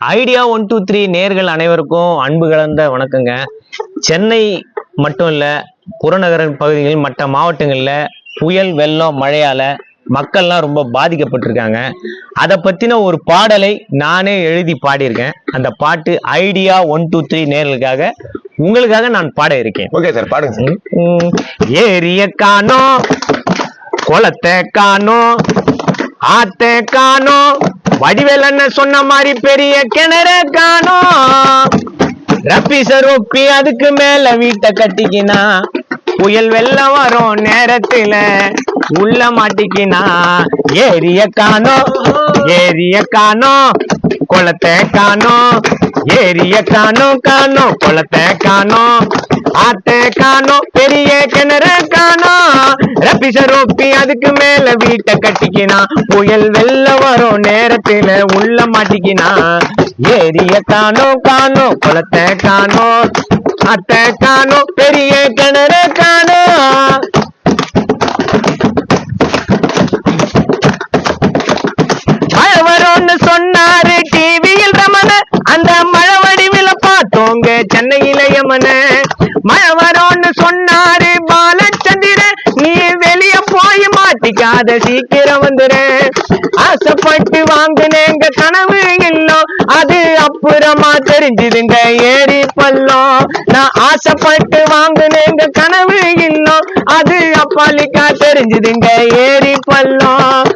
Idea one two three நேர்கள் அனைவருக்கும் அன்பு கலந்த வணக்கங்க. சென்னை மட்டும் இல்ல புறநகர பகுதிகளில் மற்ற மாவட்டங்கள்ல புயல் வெள்ளம் மழையால மக்கள்லாம் ரொம்ப பாதிக்கப்பட்டிருக்காங்க. அதை பத்தின ஒரு பாடலை நானே எழுதி பாடியிருக்கேன். அந்த பாட்டு ஐடியா ஒன் டூ த்ரீ நேர்களுக்காக உங்களுக்காக நான் பாட இருக்கேன். ஓகே சார் பாடுங்க ஏரிய காணோம் குளத்தை காணோம் ஆத்த காணோம் வடிவேலன்னு சொன்ன மாதிரி பெரிய கிணற காணோம். ரப்பி சரோப்பி அதுக்கு மேல வீட்டை கட்டிக்கினா புயல் வெள்ளம் வரும் நேரத்துல உள்ள மாட்டிக்கினா ஏரிய காணோம் ஏரிய காணோம் குளத்தை காணோம் ஏரிய காணோம் காணோம் குளத்தை காணோம் ஆத்த காணோம் பெரிய கிணற காணோம். ரப்பிச ரொப்பி அதுக்கு மேல வீட்டை கட்டிக்கினா புயல் வெள்ள வரும் நேரத்துல உள்ள மாட்டிக்கினா ஏரிய காணோம் காணோம் குளத்தை காணோம் அத்தை காணோம் பெரிய கிணற காணோம். তোমারে বা முடியாத சீக்கிரம் வந்துரு. ஆசைப்பட்டு வாங்கினேங்க கனவு இல்லம் அது அப்புறமா தெரிஞ்சுதுங்க ஏறி பள்ளம். நான் ஆசைப்பட்டு வாங்குனேங்க கனவு இல்லம் அது அப்பாலிக்கா தெரிஞ்சுதுங்க ஏறி பள்ளம்.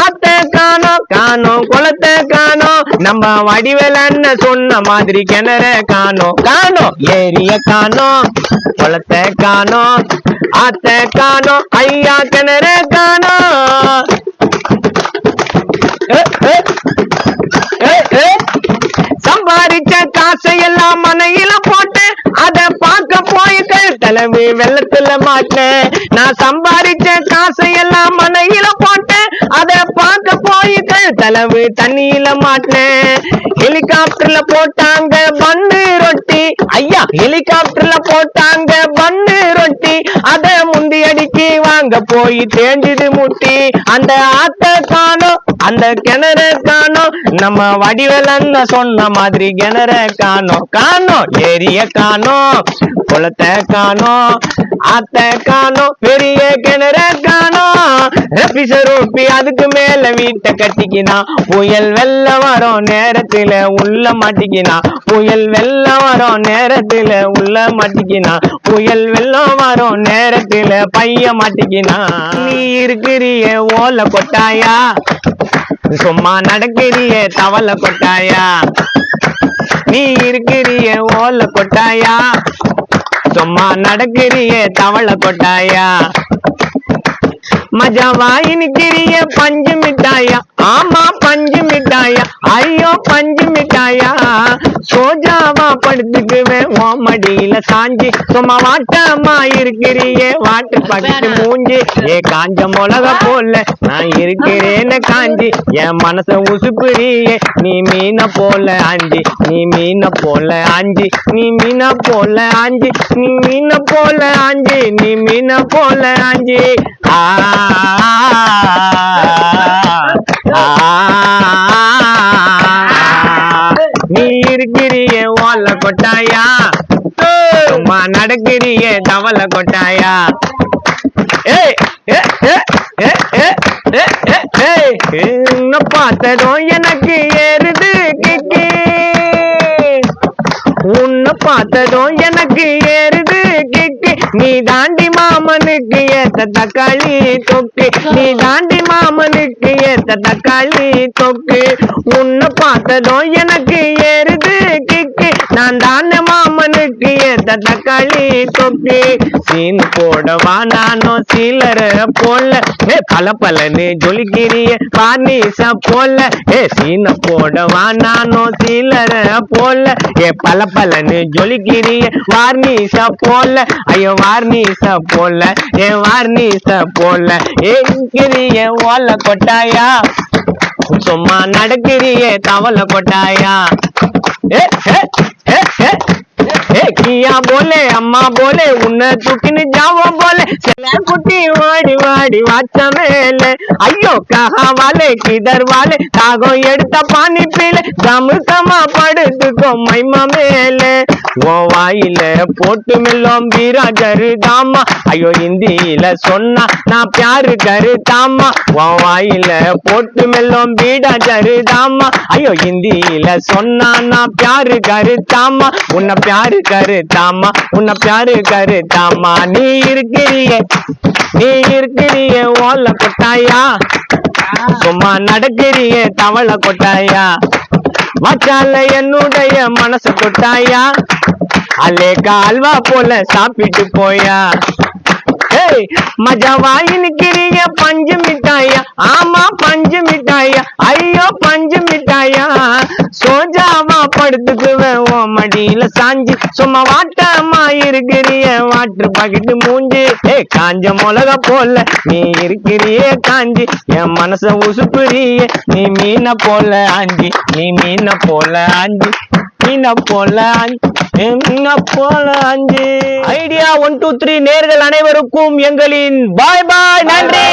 ஆத்த காணோம் காணோம் குளத்தை காணோம். நம்ம வடிவேலன்ன சொன்ன மாதிரி கிணற காணோம். காணோம் ஏரிய காணோம் குளத்தை காணோம். அத்தை காணோம் ஐயா கிணற காணோம் சம்பாதிச்ச காசை எல்லாம் மனையில போட்டு அத பார்க்க போயிட்டேன். தலைமை வெள்ளத்துல மாட்டேன் நான் சம்பாதிச்ச காசையெல்லாம் மனையில போட்டு அத பார்க்க போயிட்டேன். தலைமை தண்ணியில மாட்டேன் ஹெலிகாப்டர்ல போட்டாங்க ஐயா ஹெலிகாப்டர்ல போட்டாங்க பண்ணு ரொட்டி. அத முந்தி அடிக்கி வாங்க போய் தேஞ்சுது முட்டி. அந்த ஆத்த காணோம் அந்த கிணற காணோம். நம்ம வடிவலன்னு சொன்ன மாதிரி கிணற காணோம். காணோம் ஏரிய காணோம் குளத்தை காணோம். அத்தை காணோம் பெரிய கிணற காணோம் ரப்பிச அதுக்கு மேல வீட்டை கட்டிக்கினா. புயல் வெள்ளம் வரும் நேரத்துல உள்ள மாட்டிக்கினா. புயல் வெள்ளம் வரும் நேரத்துல உள்ள மாட்டிக்கினா. புயல் வெள்ளம் வரும் நேரத்துல பைய மாட்டிக்கினா. நீ இருக்கிறிய ஓல கொட்டாயா. சும்மா நடக்கிறிய தவளை கொட்டாயா. நீ இருக்கிறிய ஓல கொட்டாயா. சும்மா நடக்கிறியே தவளை கொட்டாயா? மஜாவாய் நிக்கிறிய பஞ்சு மிட்டாயா? ஆமா பஞ்சு மிட்டாயா. ஐயோ பஞ்சு மிட்டாயா. சோஜாவா படுத்துக்குவேன் ஓ மடியில சாஞ்சி. சும்மா வாட்டமா இருக்கிறியே வாட்டு பட்டு மூஞ்சி. ஏ காஞ்ச மிளக போல நான் இருக்கிறேன்னு காஞ்சி. என் மனச உசுப்புறியே நீ மீன போல ஆஞ்சி நீ மீன போல ஆஞ்சி நீ மீன போல ஆஞ்சி நீ மீன போல ஆஞ்சி நீ மீன போல ஆஞ்சி ஆ ஆ, பார்த்ததும் எனக்கு ஏறுது கிக்கி. உன்னை பார்த்ததும் எனக்கு ஏறுது கிக்கி. நீ தாண்டி மாமனுக்கு ஏத்த தக்காளி தொக்கு. நீ தாண்டி மாமனுக்கு ஏத்த தக்காளி தொக்கு. உன்னை பார்த்ததும் எனக்கு ஏறுது கிக்கி. நான் தானே மாமனுக்கு ஏத்த தக்காளி தொக்கு சீன் போடவா நானும் சீலர போல ஏ பல பலனு ஜொலிக்கிறிய பானிச போல ஏ சீன போடவா நானும் சீலர போல ஏ பல பலனு ஜொலிக்கிறிய வார்னிச போல ஐயோ வார்னிச போல ஏ வார்னிச போல ஏ ஓல கொட்டாயா. சும்மா நடக்கிறிய தவளை கொட்டாயா. ஏ கியா போலே அம்மா போலே உன்னை தூக்கின்னு ஜாவம் போலே சில குட்டி வாடி வாடி வாச்ச மேலே ஐயோ கஹா வாலே கிதர் வாலே தாகம் எடுத்த பானி பீலே சமுக்கமா படுத்துக்கோ மைமா மேலே ஓ வாயில போட்டு மெல்லும் வீராஜரு தாமா ஐயோ இந்தியில சொன்னா நான் பியாரு கருதாமா உன் வாயில போட்டு மெல்லும் வீராஜரு தாமா ஐயோ இந்தியில சொன்னா நான் பியாரு தாமா உன்னை பியாரு தாமா உன்னை பியாரு கருத்தாமா நீ இருக்கிறிய நீ இருக்கிறிய ஓல கொட்டாயா? சும்மா நடக்கிறிய தவளை கொட்டாயா? மச்சால என்னுடைய மனசு கொட்டாயா? அலேக்கா அல்வா போல சாப்பிட்டு போயா. ஏய் மஜா வாங்கி பஞ்சு மிட்டாயா. ஆமா பஞ்சு மிட்டாயா. ஐயோ பஞ்சு மிட்டாயா. சோஜாவா படுத்துக்குவேன் ஓ மடியில சாஞ்சி. சும்மா வாட்டமா இருக்கிறிய வாட்டர் பாக்கெட்டு மூஞ்சி. ஏய் காஞ்ச மிளகா போல நீ இருக்கிறியே காஞ்சி. என் மனச உசுப்புறிய நீ மீன போல ஆஞ்சி. நீ மீன போல ஆஞ்சி. மீன போல ஆஞ்சி. என்ன அஞ்சு ஐடியா ஒன் டூ த்ரீ நேர்கள் அனைவருக்கும் எங்களின் பாய் பாய் நன்றி